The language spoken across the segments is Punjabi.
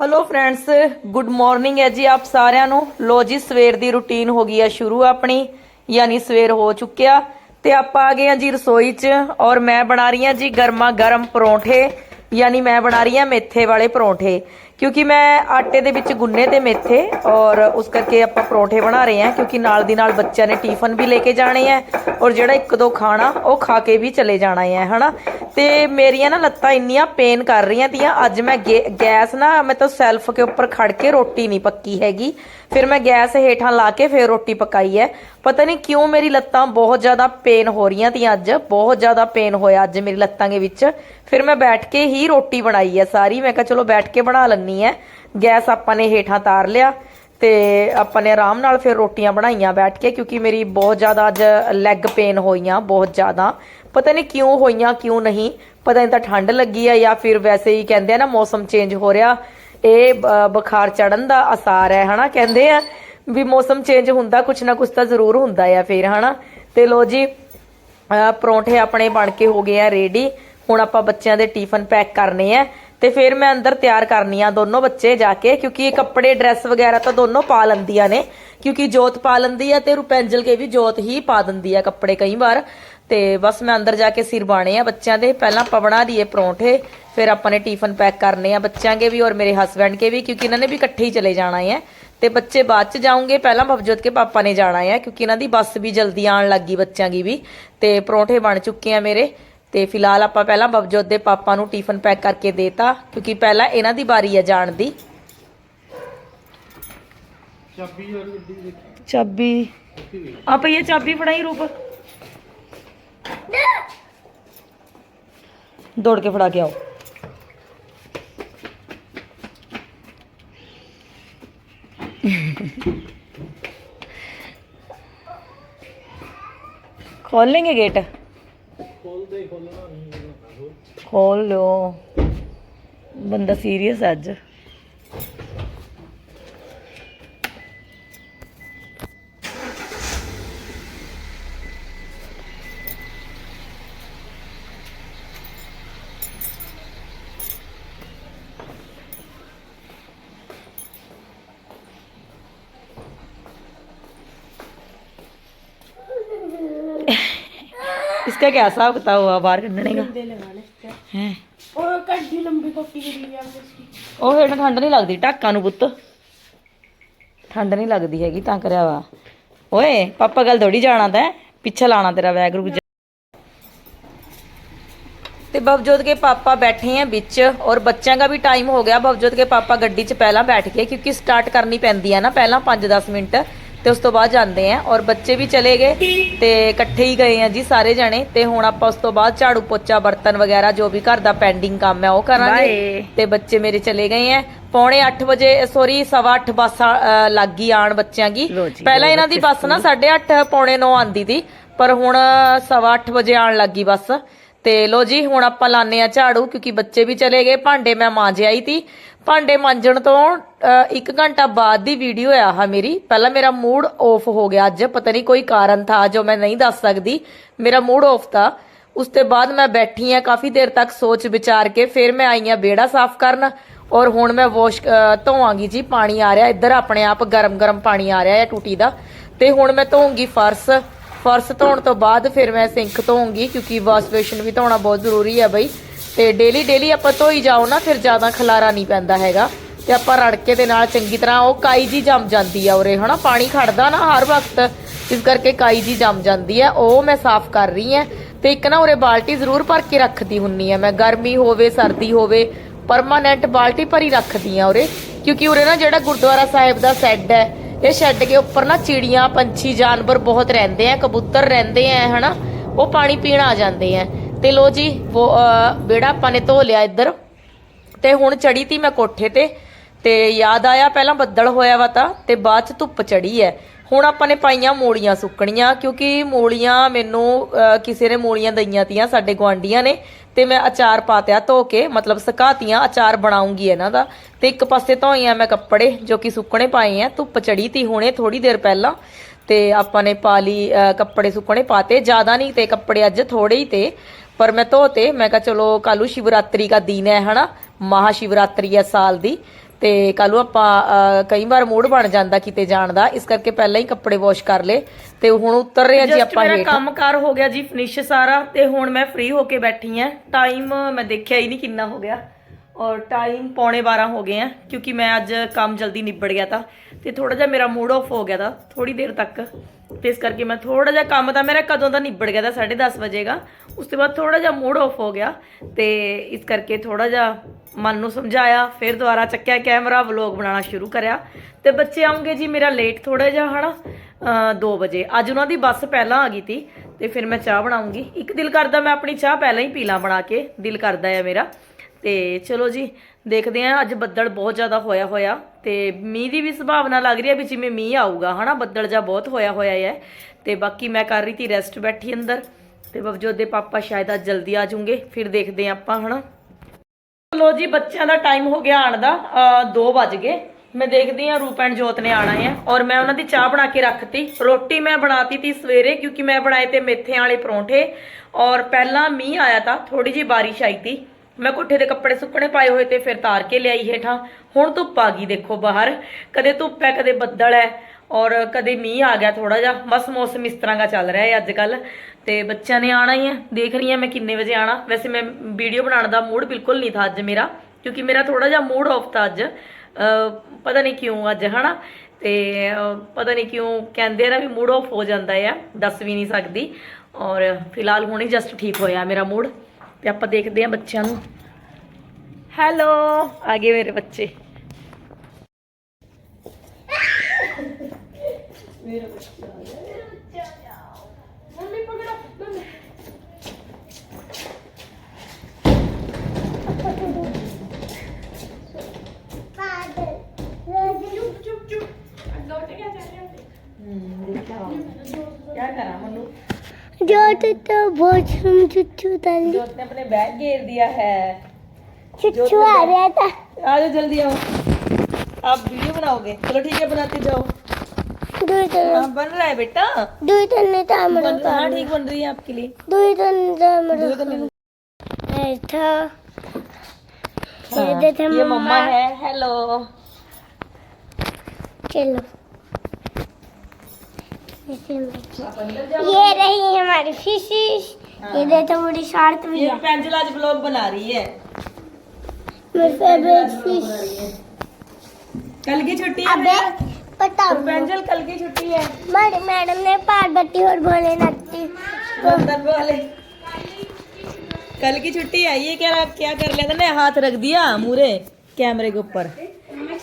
ਹੈਲੋ ਫਰੈਂਡਸ ਗੁੱਡ ਮਾਰਨਿੰਗ ਹੈ ਜੀ ਆਪ ਸਾਰਿਆਂ ਨੂੰ। ਲੋ ਜੀ, ਸਵੇਰ ਦੀ ਰੁਟੀਨ ਹੋ ਗਈ ਹੈ ਸ਼ੁਰੂ ਆਪਣੀ, ਯਾਨੀ ਸਵੇਰ ਹੋ ਚੁੱਕਿਆ। ਤੇ ਆਪਾਂ ਆ ਗਏ ਹਾਂ ਜੀ ਰਸੋਈ 'ਚ ਔਰ ਮੈਂ ਬਣਾ ਰਹੀ ਹਾਂ ਜੀ ਗਰਮਾ ਗਰਮ ਪਰੌਂਠੇ, ਯਾਨੀ ਮੈਂ ਬਣਾ ਰਹੀ ਹਾਂ ਮੇਥੇ ਵਾਲੇ ਪਰੌਂਠੇ। ਕਿਉਂਕਿ ਮੈਂ ਆਟੇ ਦੇ ਵਿੱਚ ਗੁੰਨੇ ਤੇ ਮੇਥੇ ਔਰ ਉਸ ਕਰਕੇ ਆਪਾਂ ਪਰੌਂਠੇ ਬਣਾ ਰਹੇ ਹਾਂ, ਕਿਉਂਕਿ ਨਾਲ ਦੀ ਨਾਲ ਬੱਚਿਆਂ ਨੇ ਟਿਫਨ ਵੀ ਲੈ ਕੇ ਜਾਣੇ ਆ ਔਰ ਜਿਹੜਾ ਇੱਕ ਦੋ ਖਾਣਾ ਉਹ ਖਾ ਕੇ ਵੀ ਚਲੇ ਜਾਣਾ ਹੈ, ਹਨਾ? ਤੇ ਮੇਰੀਆਂ ਨਾ ਲੱਤਾਂ ਇੰਨੀਆਂ ਪੇਨ ਕਰ ਰਹੀਆਂ ਤੀਆਂ। ਅੱਜ ਮੈਂ ਗੈਸ ਨਾ, ਮੈਂ ਤਾਂ ਸੈਲਫ ਕੇ ਉੱਪਰ ਖੜ ਕੇ ਰੋਟੀ ਨਹੀਂ ਪੱਕੀ ਹੈਗੀ। ਫਿਰ ਮੈਂ ਗੈਸ ਹੇਠਾਂ ਲਾ ਕੇ ਫਿਰ ਰੋਟੀ ਪਕਾਈ ਹੈ। ਪਤਾ ਨਹੀਂ ਕਿਉਂ ਮੇਰੀ ਲੱਤਾਂ ਬਹੁਤ ਜ਼ਿਆਦਾ ਪੇਨ ਹੋ ਰਹੀਆਂ ਤੀਆਂ ਅੱਜ। ਬਹੁਤ ਜ਼ਿਆਦਾ ਪੇਨ ਹੋਇਆ ਅੱਜ ਮੇਰੀ ਲੱਤਾਂ ਦੇ ਵਿੱਚ। ਫਿਰ ਮੈਂ ਬੈਠ ਕੇ ਹੀ ਰੋਟੀ ਬਣਾਈ ਹੈ ਸਾਰੀ। ਮੈਂ ਕਿਹਾ ਚਲੋ ਬੈਠ ਕੇ ਬਣਾ ਲੈਣੀ ਹੈ। ਗੈਸ ਆਪਾਂ ਨੇ ਹੇਠਾਂ ਤਾਰ ਲਿਆ ਤੇ ਆਪਾਂ ਨੇ ਆਰਾਮ ਨਾਲ ਫਿਰ ਰੋਟੀਆਂ ਬਣਾਈਆਂ ਬੈਠ ਕੇ, ਕਿਉਂਕਿ ਮੇਰੀ ਬਹੁਤ ਜ਼ਿਆਦਾ ਅੱਜ ਲੈਗ ਪੇਨ ਹੋਈਆਂ, ਬਹੁਤ ਜ਼ਿਆਦਾ। ਪਤਾ ਨਹੀਂ ਕਿਉਂ ਹੋਈਆਂ, ਕਿਉਂ ਨਹੀਂ। ਪਤਾ ਨਹੀਂ ਤਾਂ ਠੰਡ ਲੱਗੀ ਆ ਜਾਂ ਫਿਰ ਵੈਸੇ ਹੀ ਕਹਿੰਦੇ ਆ ਨਾ ਮੌਸਮ ਚੇਂਜ ਹੋ ਰਿਹਾ। ਇਹ ਬੁਖਾਰ ਚੜਨ ਦਾ ਅਸਾਰ ਹੈ, ਹਨਾ, ਕਹਿੰਦੇ ਆ। ਵੀ ਮੌਸਮ ਚੇਂਜ ਹੁੰਦਾ, ਕੁਛ ਨਾ ਕੁਛ ਤਾਂ ਜ਼ਰੂਰ ਹੁੰਦਾ ਆ ਫਿਰ, ਹਨਾ। ਤੇ ਲੋ ਜੀ ਪਰੌਂਠੇ ਆਪਣੇ ਬਣ ਕੇ ਹੋ ਗਏ ਆ ਰੈਡੀ ਹੁਣ ਆਪਾਂ ਬੱਚਿਆਂ ਦੇ ਟਿਫਨ ਪੈਕ ਕਰਨੇ ਆ। ਤੇ ਫਿਰ ਮੈਂ ਅੰਦਰ ਤਿਆਰ ਕਰਨੀ ਆ ਦੋਨੋਂ ਬੱਚੇ ਜਾ ਕੇ, ਕਿਉਂਕਿ ਇਹ ਕੱਪੜੇ ਡਰੈਸ ਵਗੈਰਾ ਤਾਂ ਦੋਨੋਂ ਪਾ ਲੈਂਦੀਆਂ ਨੇ। ਕਿਉਂਕਿ ਜੋਤ ਪਾ ਲੈਂਦੀ ਆ ਤੇ ਰੁਪੈਂਜਲ ਕੇ ਵੀ ਜੋਤ ਹੀ ਪਾ ਦਿੰਦੀ ਆ ਕੱਪੜੇ ਕਈ ਵਾਰ। ਤੇ ਬਸ ਮੈਂ ਅੰਦਰ ਜਾ ਕੇ ਸਿਰ ਬਾਣੇ ਆ ਬੱਚਿਆਂ ਦੇ। ਪਹਿਲਾਂ ਆਪਾਂ ਬਣਾ ਦਈਏ ਪਰੌਂਠੇ ਫਿਰ ਆਪਾਂ ਨੇ ਟਿਫਨ ਪੈਕ ਕਰਨੇ ਆ ਬੱਚਿਆਂ ਕੇ ਵੀ ਔਰ ਮੇਰੇ ਹਸਬੰਡ ਕੇ ਵੀ ਕਿਉਂਕਿ ਇਹਨਾਂ ਨੇ ਵੀ ਇਕੱਠੇ ਹੀ ਚਲੇ ਜਾਣਾ ਹੈ। ਤੇ ਬੱਚੇ ਬਾਅਦ ਚ ਜਾਉਂਗੇ ਪਹਿਲਾਂ ਭਵਜੋਤ ਕੇ ਪਾਪਾ ਨੇ ਜਾਣਾ ਹੈ ਕਿਉਂਕਿ ਇਹਨਾਂ ਦੀ ਬੱਸ ਵੀ ਜਲਦੀ ਆਉਣ ਲੱਗੀ ਬੱਚਿਆਂ ਦੀ ਵੀ। ਤੇ ਪਰੌਂਠੇ ਬਣ ਚੁੱਕੇ ਆ ਮੇਰੇ। ਤੇ ਫਿਲਹਾਲ ਆਪਾਂ ਪਹਿਲਾਂ ਭਵਜੋਤ ਦੇ ਪਾਪਾ ਨੂੰ ਟਿਫਨ ਪੈਕ ਕਰਕੇ ਦੇਤਾ ਕਿਉਂਕਿ ਪਹਿਲਾਂ ਇਹਨਾਂ ਦੀ ਵਾਰੀ ਹੈ ਜਾਣ ਦੀ। ਚਾਬੀ ਔਰ ਗੱਡੀ ਆ ਚਾਬੀ ਫੜਾਈ ਰੂਪ। दौड़ के फड़ा के आओ। खोल लेंगे गेट? खोल दे खोल लो। बंदा सीरियस है अज इसका क्या हिसाब किताब हुआ बाहर कढ़ने का है और कड्डी लंबी कॉपी करी है हमने इसकी ਉਹ ਹੇਠਾਂ ਠੰਡ ਨਹੀਂ ਲੱਗਦੀ ਢਾਕਾਂ ਨੂੰ ਪੁੱਤ ਠੰਡ ਨਹੀਂ ਲੱਗਦੀ ਹੈਗੀ ਤਾਂ ਕਰਿਆ ਵਾ ਓਏ ਪਾਪਾ ਗੱਲ ਥੋੜੀ ਜਾਣਾ ਤੈਂ ਪਿੱਛੇ ਲਾਣਾ ਤੇਰਾ ਬੈਗ ਰੁਕ ਜਾ ਤੇ ਬਵਜੋਤ ਕੇ ਪਾਪਾ ਬੈਠੇ ਆ ਵਿੱਚ ਔਰ ਬੱਚਿਆਂ ਦਾ ਵੀ ਟਾਈਮ ਹੋ ਗਿਆ ਬਵਜੋਤ ਕੇ ਪਾਪਾ ਗੱਡੀ 'ਚ ਪਹਿਲਾਂ ਬੈਠ ਕੇ ਕਿਉਂਕਿ ਸਟਾਰਟ ਕਰਨੀ ਪੈਂਦੀ ਆ ਨਾ ਪਹਿਲਾਂ 5-10 ਮਿੰਟ ਤੇ ਉਸ ਤੋਂ ਬਾਅਦ ਜਾਂਦੇ ਆ ਔਰ ਬੱਚੇ ਵੀ ਚਲੇ ਗਏ ਤੇ ਇਕੱਠੇ ਹੀ ਗਏ ਆ ਜੀ ਸਾਰੇ ਜਣੇ ਤੇ ਹੁਣ ਆਪਾਂ ਉਸ ਤੋਂ ਬਾਅਦ ਝਾੜੂ ਪੋਚਾ ਬਰਤਨ ਵਗੈਰਾ ਜੋ ਵੀ ਘਰ ਦਾ ਪੈਂਡਿੰਗ ਕੰਮ ਹੈ ਉਹ ਕਰਾਂਗੇ ਤੇ ਬੱਚੇ ਮੇਰੇ ਚਲੇ ਗਏ ਆ। ਪੌਣੇ 8 ਵਜੇ ਸੌਰੀ ਸਵਾ 8 ਬੱਸ ਲੱਗ ਗਈ ਆਣ ਬੱਚਿਆਂ ਦੀ। ਪਹਿਲਾਂ ਇਹਨਾਂ ਦੀ ਬੱਸ ਨਾ 8:30 ਪੌਣੇ 9 ਆਂਦੀ ਸੀ ਪਰ ਹੁਣ ਸਵਾ 8 ਵਜੇ ਆਣ ਲੱਗੀ ਬੱਸ। ਤੇ ਲੋ ਜੀ ਹੁਣ ਆਪਾਂ ਲਾਣੇ ਆ ਝਾੜੂ ਕਿਉਂਕਿ ਬੱਚੇ ਵੀ ਚਲੇ ਗਏ ਭਾਂਡੇ ਮੈਂ ਮਾਂਜ ਆਈ ਤੀ ਭਾਂਡੇ ਮਾਂਜਣ ਤੋਂ 1 ਘੰਟਾ ਬਾਅਦ ਦੀ ਵੀਡੀਓ ਆ ਹਾ ਮੇਰੀ। ਪਹਿਲਾਂ ਮੇਰਾ ਮੂਡ ਆਫ ਹੋ ਗਿਆ ਅੱਜ। ਪਤਾ ਨਹੀਂ ਕੋਈ ਕਾਰਨ ਥਾ ਜੋ ਮੈਂ ਨਹੀਂ ਦੱਸ ਸਕਦੀ। ਮੇਰਾ ਮੂਡ ਆਫ ਥਾ। ਉਸ ਤੋਂ ਬਾਅਦ ਮੈਂ ਬੈਠੀ ਆ ਕਾਫੀ ਦੇਰ ਤੱਕ ਸੋਚ ਵਿਚਾਰ ਕੇ, ਫਿਰ ਮੈਂ ਆਈ ਆ ਬੇੜਾ ਸਾਫ਼ ਕਰਨ। ਔਰ ਹੁਣ ਮੈਂ ਵਾਸ਼ ਧੋਵਾਂਗੀ ਜੀ, ਪਾਣੀ ਆ ਰਿਹਾ। ਇੱਧਰ ਆਪਣੇ ਆਪ ਗਰਮ-ਗਰਮ ਪਾਣੀ ਆ ਰਿਹਾ ਹੈ ਟੂਟੀ ਦਾ। ਤੇ ਹੁਣ ਮੈਂ ਧੋਉਂਗੀ ਫਰਸ਼। ਫਰਸ਼ ਧੋਣ ਤੋਂ ਬਾਅਦ ਫਿਰ ਮੈਂ ਸਿੰਕ ਧੋਉਂਗੀ ਕਿਉਂਕਿ ਵਾਸ਼ ਬੇਸ਼ਨ ਵੀ ਧੋਣਾ ਬਹੁਤ ਜ਼ਰੂਰੀ ਹੈ ਬਈ। ਤੇ ਡੇਲੀ ਡੇਲੀ ਆਪਾਂ ਧੋਈ ਜਾਓ ਨਾ, ਫਿਰ ਜ਼ਿਆਦਾ ਖਲਾਰਾ ਨਹੀਂ ਪੈਂਦਾ ਹੈਗਾ। ਤੇ ਆਪਾਂ ਰੜਕੇ ਦੇ ਨਾਲ ਚੰਗੀ ਤਰ੍ਹਾਂ ਉਹ ਕਾਈ ਜੀ ਜੰਮ ਜਾਂਦੀ ਆ ਉਰੇ, ਹਨਾ? ਪਾਣੀ ਖੜਦਾ ਨਾ ਹਰ ਵਕਤ ਇਸ ਕਰਕੇ ਕਾਈ ਜੀ ਜੰਮ ਜਾਂਦੀ ਹੈ ਉਹ ਮੈਂ ਸਾਫ਼ ਕਰ ਰਹੀ ਹਾਂ ਤੇ ਇੱਕ ਨਾ ਉਰੇ ਬਾਲਟੀ ਜ਼ਰੂਰ ਭਰ ਕੇ ਰੱਖਦੀ ਹੁੰਨੀ ਆ ਮੈਂ। ਗਰਮੀ ਹੋਵੇ, ਸਰਦੀ ਹੋਵੇ ਪਰਮਾਨੈਂਟ ਬਾਲਟੀ ਭਰੀ ਰੱਖਦੀ ਆ ਉਰੇ। ਕਿਉਂਕਿ ਉਰੇ ਨਾ ਜਿਹੜਾ ਗੁਰਦੁਆਰਾ ਸਾਹਿਬ ਦਾ ਸ਼ੈੱਡ ਹੈ, ਇਹ ਸ਼ੈੱਡ ਦੇ ਉੱਪਰ ਨਾ ਚਿੜੀਆਂ, ਪੰਛੀ, ਜਾਨਵਰ ਬਹੁਤ ਰਹਿੰਦੇ ਆ, ਕਬੂਤਰ ਰਹਿੰਦੇ ਆ, ਹਨਾ? ਉਹ ਪਾਣੀ ਪੀਣ ਆ ਜਾਂਦੇ ਆ। ਤੇ ਲੋ ਜੀ ਉਹ ਅਹ, ਆਪਾਂ ਨੇ ਧੋ ਲਿਆ ਇੱਧਰ। ਤੇ ਹੁਣ ਚੜੀ ਤੀ ਮੈਂ ਕੋਠੇ ਤੇ ਤੇ ਯਾਦ ਆਇਆ ਪਹਿਲਾਂ ਬੱਦਲ ਹੋਇਆ ਵਾ ਤਾਂ ਤੇ ਬਾਅਦ ਚ ਧੁੱਪ ਚੜੀ ਐ। ਹੁਣ ਆਪਾਂ ਨੇ ਪਾਈਆਂ ਮੂਲੀਆਂ ਸੁੱਕਣੀਆਂ ਕਿਉਂਕਿ ਮੂਲੀਆਂ ਮੈਨੂੰ ਕਿਸੇ ਨੇ ਮੂਲੀਆਂ ਦਈਆਂ ਤੀਆਂ ਸਾਡੇ ਗਵਾਂਡੀਆਂ ਨੇ ਤੇ ਮੈਂ ਅਚਾਰ ਪਾਤਿਆ ਧੋ ਕੇ ਮਤਲਬ ਸੁਕਾਤੀਆਂ ਅਚਾਰ ਬਣਾਉਂਗੀ ਇਹਨਾਂ ਦਾ। ਤੇ ਇੱਕ ਪਾਸੇ ਧੋਈਆਂ ਮੈਂ ਕੱਪੜੇ ਜੋ ਕਿ ਸੁੱਕਣੇ ਪਾਏ ਆ ਧੁੱਪ ਚੜੀ ਤੀ ਹੁਣੇ ਥੋੜੀ ਦੇਰ ਪਹਿਲਾਂ। ਤੇ ਆਪਾਂ ਨੇ ਪਾ ਲਈ ਅਹ, ਕੱਪੜੇ ਸੁੱਕਣੇ ਪਾਤੇ ਜ਼ਿਆਦਾ ਨਹੀਂ ਤੇ ਕੱਪੜੇ ਅੱਜ ਥੋੜੇ ਹੀ ਤੇ। ਪਰ ਮੈਂ ਧੋਤੇ ਮੈਂ ਕਿਹਾ ਚਲੋ ਕੱਲੂ ਸ਼ਿਵਰਾਤਰੀ ਦਾ ਦਿਨ ਹੈ ਹਨਾ? ਮਹਾ ਸ਼ਿਵਰਾਤਰੀ ਹੈ ਸਾਲ ਦੀ। ਤੇ ਕੱਲ ਨੂੰ ਆਪਾਂ ਕਈ ਵਾਰ ਮੂਡ ਬਣ ਜਾਂਦਾ ਕਿਤੇ ਜਾਣ ਦਾ। ਇਸ ਕਰਕੇ ਪਹਿਲਾਂ ਹੀ ਕੱਪੜੇ ਵਾਸ਼ ਕਰ ਲੇ ਤੇ ਹੁਣ ਉਤਰ ਰਹੇ ਜੀ ਆਪਾਂ ਮੇਰਾ ਕੰਮਕਾਰ ਹੋ ਗਿਆ ਜੀ ਫਿਨਿਸ਼ ਸਾਰਾ ਤੇ ਹੁਣ ਮੈਂ ਫ੍ਰੀ ਹੋ ਕੇ ਬੈਠੀ ਆ ਟਾਈਮ ਮੈਂ ਦੇਖਿਆ ਹੀ ਨਹੀਂ ਕਿੰਨਾ ਹੋ ਗਿਆ। ਔਰ ਟਾਈਮ ਪੌਣੇ 12 ਹੋ ਗਏ ਆ ਕਿਉਂਕਿ ਮੈਂ ਅੱਜ ਕੰਮ ਜਲਦੀ ਨਿਬੜ ਗਿਆ ਤਾਂ। ਤੇ ਥੋੜਾ ਜਿਹਾ ਮੇਰਾ ਮੂਡ ਆਫ ਹੋ ਗਿਆ ਤਾਂ ਥੋੜੀ ਦੇਰ ਤੱਕ। ਤੇ ਇਸ ਕਰਕੇ ਮੈਂ ਥੋੜਾ ਜਿਹਾ ਕੰਮ ਤਾਂ ਮੇਰਾ ਕਦੋਂ ਦਾ ਨਿਬੜ ਗਿਆ ਤਾਂ 10:30 ਵਜੇਗਾ ਉਸ ਤੋਂ ਬਾਅਦ ਥੋੜਾ ਜਿਹਾ ਮੂਡ ਆਫ ਹੋ ਗਿਆ ਤੇ ਇਸ ਕਰਕੇ ਥੋੜਾ ਜਿਹਾ ਮਨ ਨੂੰ ਸਮਝਾਇਆ, ਫਿਰ ਦੁਬਾਰਾ ਚੱਕਿਆ ਕੈਮਰਾ ਵਲੌਗ ਬਣਾਉਣਾ ਸ਼ੁਰੂ ਕਰਿਆ ਤੇ ਬੱਚੇ ਆਉਂਗੇ ਜੀ ਮੇਰਾ ਲੇਟ ਥੋੜਾ ਜਿਹਾ, ਹਨਾ? 2 ਵਜੇ। ਅੱਜ ਉਹਨਾਂ ਦੀ ਬੱਸ ਪਹਿਲਾਂ ਆ ਗਈ ਤੀ ਤੇ ਫਿਰ ਮੈਂ ਚਾਹ ਬਣਾਉਂਗੀ। ਇੱਕ ਦਿਲ ਕਰਦਾ ਮੈਂ ਆਪਣੀ ਚਾਹ ਪਹਿਲਾਂ ਹੀ ਪੀ ਲਾਂ ਬਣਾ ਕੇ, ਦਿਲ ਕਰਦਾ ਹੈ ਮੇਰਾ। ਤੇ ਚਲੋ ਜੀ, ਦੇਖਦੇ ਆਂ ਅੱਜ ਬੱਦਲ ਬਹੁਤ ਜ਼ਿਆਦਾ ਹੋਇਆ ਹੋਇਆ ਤੇ ਮੀਂਹ ਦੀ ਵੀ ਸੰਭਾਵਨਾ ਲੱਗ ਰਹੀ ਹੈ ਵੀ ਜਿਵੇਂ ਮੀਂਹ ਆਊਗਾ, ਹਨਾ? ਬੱਦਲ ਜਾਂ ਬਹੁਤ ਹੋਇਆ ਹੋਇਆ ਹੈ ਤੇ ਬਾਕੀ ਮੈਂ ਕਰ ਰਹੀ ਤੀ ਰੈਸਟ ਬੈਠੀ ਅੰਦਰ। ਤੇ ਬਵਜੋਤ ਦੇ ਪਾਪਾ ਸ਼ਾਇਦ ਅੱਜ ਜਲਦੀ ਆ ਜਾਣਗੇ ਫਿਰ ਦੇਖਦੇ ਆਂ ਆਪਾਂ, ਹਨਾ? ਚਲੋ ਜੀ, ਬੱਚਿਆਂ ਦਾ ਟਾਈਮ ਹੋ ਗਿਆ ਆਣ ਦਾ 2 ਵਜ ਗਏ। ਮੈਂ ਦੇਖਦੀ ਆ ਰੂਪ ਐਂਡ ਜੋਤ ਨੇ ਆਣਾ ਹੈ। ਔਰ ਮੈਂ ਉਹਨਾਂ ਦੀ ਚਾਹ ਬਣਾ ਕੇ ਰੱਖਤੀ। ਰੋਟੀ ਮੈਂ ਬਣਾਤੀ ਤੀ ਸਵੇਰੇ, ਕਿਉਂਕਿ ਮੈਂ ਬਣਾਏ ਤੇ ਮੇਥੇ ਵਾਲੇ ਪਰੌਂਠੇ। ਔਰ ਪਹਿਲਾਂ ਮੀਂਹ ਆਇਆ ਤਾਂ ਥੋੜੀ ਜੀ ਬਾਰਿਸ਼ ਆਈ ਤੀ। ਮੈਂ ਕੋਠੇ ਦੇ ਕੱਪੜੇ ਸੁੱਕਣੇ ਪਾਏ ਹੋਏ ਤੇ ਫਿਰ ਤਾਰ ਕੇ ਲਿਆਈ ਹੇਠਾਂ। ਹੁਣ ਧੁੱਪ ਆ ਗਈ, ਦੇਖੋ ਬਾਹਰ। ਕਦੇ ਧੁੱਪ ਹੈ, ਕਦੇ ਬੱਦਲ ਹੈ। ਔਰ ਕਦੇ ਮੀਂਹ ਆ ਗਿਆ ਥੋੜਾ ਜਿਹਾ, ਬਸ ਮੌਸਮ ਇਸ ਤਰ੍ਹਾਂ ਦਾ ਚੱਲ ਰਿਹਾ ਹੈ ਅੱਜ ਕੱਲ ਤੇ ਬੱਚਿਆਂ ਨੇ ਆਣਾ ਹੀ ਹੈ, ਦੇਖ ਰਹੀ ਹਾਂ ਮੈਂ ਕਿੰਨੇ ਵਜੇ ਆਣਾ ਵੈਸੇ ਮੈਂ ਵੀਡੀਓ ਬਣਾਉਣ ਦਾ ਮੂਡ ਬਿਲਕੁਲ ਨਹੀਂ ਥਾ ਅੱਜ ਮੇਰਾ, ਕਿਉਂਕਿ ਮੇਰਾ ਥੋੜਾ ਜਿਹਾ ਮੂਡ ਆਫ ਥਾ ਅੱਜ। ਪਤਾ ਨਹੀਂ ਕਿਉਂ ਅੱਜ, ਹਨਾ? ਤੇ, ਅਹ, ਪਤਾ ਨਹੀਂ ਕਿਉਂ ਕਹਿੰਦੇ ਨਾ ਵੀ ਮੂਡ ਆਫ ਹੋ ਜਾਂਦਾ ਆ, ਦੱਸ ਵੀ ਨਹੀਂ ਸਕਦੀ। ਔਰ ਫਿਲਹਾਲ ਹੁਣੇ ਜਸਟ ਠੀਕ ਹੋਇਆ ਮੇਰਾ ਮੂਡ ਤੇ ਆਪਾਂ ਦੇਖਦੇ ਹਾਂ ਬੱਚਿਆਂ ਨੂੰ। ਹੈਲੋ ਆ ਗਏ ਮੇਰੇ ਬੱਚੇ। मेरा मम्मी पकड़ो मम्मी। हम्म, तो बहुत चुच्चू ने अपने बैग घेर दिया है। चुच्चू आ रहा था। आ जाओ जल्दी आओ। आप वीडियो बनाओगे? चलो ठीक है बनाते जाओ। बन रहा है बेटा। तो हाँ ठीक बन रही है आपके लिए। तो था हमारा तो हाँ, ये मम्मा। मम्मा है हेलो चलो। ये रही हमारी फिशिश। ये देखो मेरी शर्ट भी। ये पेंसिल आज ब्लॉग बना रही है। मेरी फेवरेट फ़िश कल की छुट्टी है पता पेंसिल कल की छुट्टी है। हमारी मैडम ने पार्वती और भोलेनाथ की बंधन वाले कल की छुट्टी है ये क्या क्या कर था? ना हाथ रख दिया मुरे कैमरे के ऊपर।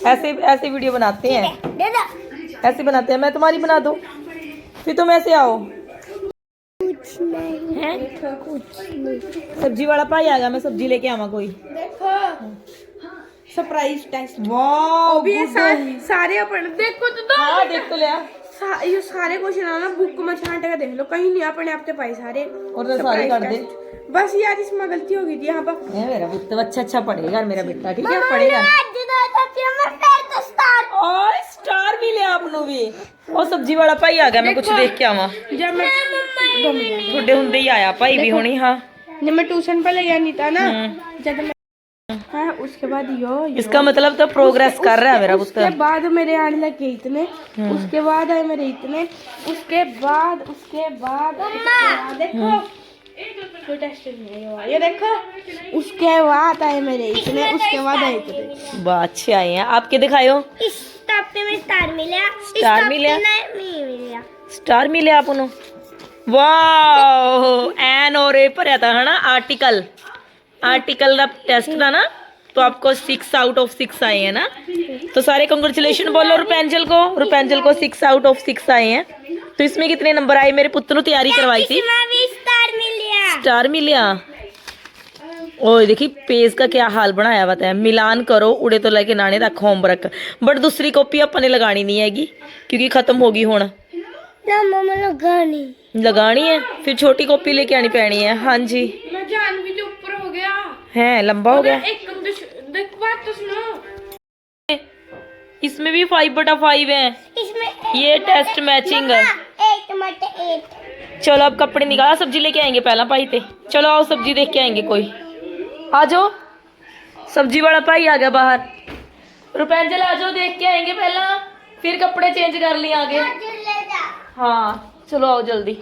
ऐसे ऐसे वीडियो बनाते हैं। ऐसे बनाते हैं मैं तुम्हारी बना दूँ? फिर तुम ऐसे आओ। कुछ नहीं। हैं? कुछ नहीं सब्ज़ी वाला भाई आ गया मैं सब्ज़ी लेके आवा कोई। देखो। सरप्राइज़ टेस्ट वाओ भी सारे सारे अपन देखो तो दो। हाँ देख तो लिया। सा, ये सारे क्वेश्चन आना बुक में छांट के देख लो। कहीं नहीं अपने आप पाए सारे और तो सारे कर दे। बस यार इसमें गलती होगी थी यहाँ पर। ये मेरा बेटा तो अच्छा अच्छा पढ़ेगा मेरा बेटा ठीक है? पढ़ेगा। और स्टार तो भी ले आप भी। और सब्ज़ी वाला भाई आ गया मैं कुछ देख के आवा। जब मैं थोड़े हुंदे ही आया भाई भी होनी हाँ। जब मैं ट्यूशन पे ले जानी था ना हम्म। जब है उसके बाद यो, यो। इसका मतलब तो प्रोग्रेस उसके, कर रहा है मेरा उसके बाद मेरे आने लगे इतने। हम्म। उसके बाद आए मेरे इतने। उसके बाद उसके बाद उसके हम्म। बाद आए मेरे इतने उसके बाद आए इतने। अच्छे आए हैं। आपके दिखायो स्टार मिला। स्टार स्टार मिले? आप उन्होंने वाह! एन और ए पर आता है ना आर्टिकल ਦਾ टेस्ट था ना तो आपको सिक्स आउट ऑफ़ सिक्स आए हैं ना। तो सारे कंग्रेचुलेशन बोलो रुपेंजल को रुपेंजल को सिक्स आउट ऑफ़ सिक्स आए हैं। तो इसमें कितने नंबर आए? मेरे पुत्र ने तैयारी करवाई थी। स्टार मिलिया। स्टार मिलिया? ओए देखी पेज का क्या हाल बनाया हुआ है मिलान करो उड़े तो लेके नाने तक होमवर्क बट दूसरी कॉपी अपने लगानी नहीं हैगी क्योंकि खत्म होगी हुन। ना मम्मा लगा लगानी है? फिर छोटी कॉपी लेके आनी पैनी है। हाँ जी। मैं जान भी जो ऊपर हो है लंबा हो गया। एक देख बात तो सुनो। इसमें भी फाइव बटा फाइव है। इसमें ये टेस्ट मैचिंग है। चलो अब कपड़े निकाला सब्ज़ी लेके आएँगे पहला भाई थे चलो आओ सब्ज़ी देख के आएँगे कोई। आ जाओ। सब्ज़ी वाला भाई आ गया बाहर। रुपेंजल आ जाओ देख के आएँगे पहला। फिर कपड़े चेंज कर लिए आगे। हाँ चलो आओ जल्दी।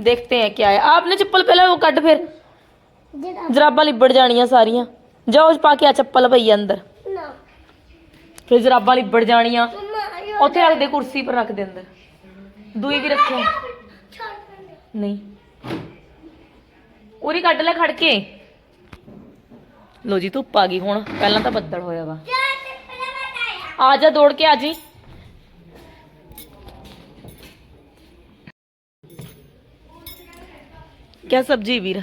देखते हैं क्या है। आपने चप्पल पहला वो कट फिर। ਜਰਾਬਾਂ ਲਿਬੜ ਜਾਣੀਆਂ ਸਾਰੀਆਂ। ਜਾਓ ਪਾ ਕੇ ਆ ਚੱਪਲ ਪਈ ਆ ਅੰਦਰ ਫਿਰ ਜਰਾਬਾਂ ਲਿਬੜ ਜਾਣੀਆਂ। ਮੰਮਾ ਯੋ ਉੱਥੇ ਰੱਖ ਦੇ ਕੁਰਸੀ ਪਰ ਰੱਖ ਦੇ ਅੰਦਰ। ਦੂਈ ਵੀ ਰੱਖੋ। ਨਹੀਂ। ਉਰੀ ਕੱਢ ਲੈ ਖੜ ਕੇ ਲੋ ਜੀ ਧੁੱਪ ਆ ਗਈ ਹੁਣ। ਪਹਿਲਾਂ ਤਾਂ ਬੱਦਲ ਹੋਇਆ ਵਾ। ਆ ਜਾ ਦੌੜ ਕੇ ਆ ਜੀ। ਕਿਆ ਸਬਜੀ ਵੀਰ?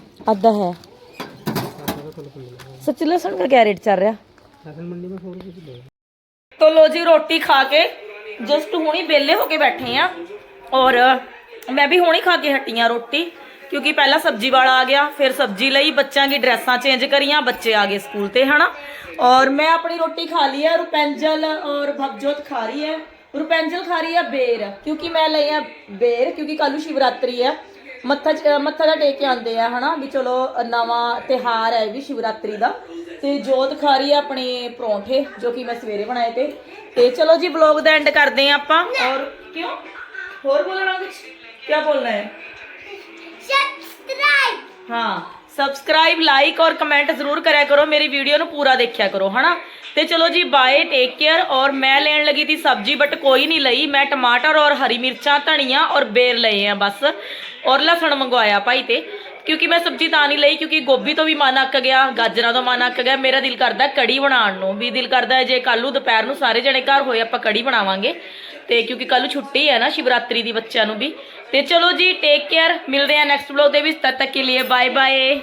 ਅੱਧਾ ਹੈ ਸੱਚ ਲਸਣ ਦਾ ਕਿਆ ਰੇਟ ਚੱਲ ਰਿਹਾ ਰਾਸ਼ਨ ਮੰਡੀ में ਹੋਰ ਕੁਝ ਲੈ तो लो जी रोटी खा के जस्ट ਹੁਣੀ ਵਿਹਲੇ ਹੋ ਕੇ ਬੈਠੇ ਆ ਔਰ ਮੈਂ ਵੀ ਹੁਣੀ ਖਾ ਕੇ ਹਟੀ ਆ ਰੋਟੀ ਕਿਉਂਕਿ ਪਹਿਲਾਂ ਸਬਜ਼ੀ ਵਾਲਾ ਆ ਗਿਆ ਫਿਰ ਸਬਜ਼ੀ ਲਈ ਬੱਚਿਆਂ ਦੀ ਡਰੈਸਾਂ ਚੇਂਜ ਕਰੀਆਂ ਬੱਚੇ ਆ ਗਏ ਸਕੂਲ ਤੇ ਹਨਾ ਔਰ ਮੈਂ ਆਪਣੀ ਰੋਟੀ ਖਾ ਲਈ ਹੈ ਰੁਪੈਂਜਲ ਔਰ ਭਵਜੋਤ ਖਾ ਰਹੀ ਹੈ ਰੁਪੈਂਜਲ ਖਾ ਰਹੀ ਹੈ ਬੇਰ ਕਿਉਂਕਿ ਮੈਂ ਲਈ ਆ ਬੇਰ ਕਿਉਂਕਿ ਕੱਲੂ ਸ਼ਿਵਰਾਤਰੀ ਹੈ ਮੱਥਾ ਮੱਥਾ ਦਾ ਟੇਕ ਕੇ ਆਉਂਦੇ ਆ ਹਨਾ? ਵੀ ਚਲੋ ਨਵਾਂ ਤਿਹਾਰ ਹੈ ਵੀ ਸ਼ਿਵਰਾਤਰੀ ਦਾ। ਤੇ ਜੋਤ ਖਾ ਆਪਣੇ ਪਰੌਂਠੇ ਜੋ ਕਿ ਮੈਂ ਸਵੇਰੇ ਬਣਾਏ ਤੇ। ਤੇ ਚਲੋ ਜੀ ਵਲੌਗ ਦਾ ਐਂਡ ਕਰਦੇ ਆ ਆਪਾਂ। ਔਰ ਕਿਉਂ? ਹੋਰ ਬੋਲਣਾ ਕੁਝ ਕੀ ਬੋਲਣਾ ਹੈ? Subscribe. ਹਾਂ ਸਬਸਕ੍ਰਾਈਬ ਲਾਈਕ ਔਰ ਕਮੈਂਟ ਜ਼ਰੂਰ ਕਰਿਆ ਕਰੋ। ਮੇਰੀ ਵੀਡੀਓ ਨੂੰ ਪੂਰਾ ਦੇਖਿਆ ਕਰੋ ਹਨਾ? ਤੇ ਚਲੋ ਜੀ ਬਾਏ ਟੇਕ ਕੇਅਰ ਔਰ ਮੈਂ ਲੈਣ ਲੱਗੀ ਸੀ ਸਬਜ਼ੀ ਬਟ ਕੋਈ ਨਹੀਂ ਲਈ। ਮੈਂ ਟਮਾਟਰ ਔਰ ਹਰੀ ਮਿਰਚਾਂ, ਧਨੀਆ ਔਰ ਬੇਰ ਲਏ ਆ ਬਸ। ਔਰ ਲਸਣ ਮੰਗਵਾਇਆ ਭਾਈ ਤੇ। ਕਿਉਂਕਿ ਮੈਂ ਸਬਜ਼ੀ ਤਾਂ ਨਹੀਂ ਲਈ, ਕਿਉਂਕਿ ਗੋਭੀ ਤੋਂ ਵੀ ਮਨ ਅੱਕ ਗਿਆ, ਗਾਜਰਾਂ ਤੋਂ ਮਨ ਅੱਕ ਗਿਆ। ਮੇਰਾ ਦਿਲ ਕਰਦਾ ਕੜੀ ਬਣਾਉਣ ਨੂੰ। ਵੀ ਦਿਲ ਕਰਦਾ ਜੇ ਕੱਲ੍ਹ ਨੂੰ ਦੁਪਹਿਰ ਨੂੰ ਸਾਰੇ ਜਣੇ ਘਰ ਹੋਏ, ਆਪਾਂ ਕੜੀ ਬਣਾਵਾਂਗੇ। ਤੇ ਕਿਉਂਕਿ ਕੱਲ ਛੁੱਟੀ ਹੈ ਨਾ, ਸ਼ਿਵਰਾਤਰੀ ਦੀ ਬੱਚਿਆਂ ਨੂੰ ਵੀ। ਤੇ ਚਲੋ ਜੀ ਟੇਕ ਕੇਅਰ ਮਿਲਦੇ ਆ ਨੈਕਸਟ ਵਲੌਗ ਦੇ ਵਿੱਚ। ਤਦ ਤੱਕ ਕੇ ਲਈ ਬਾਏ ਬਾਏ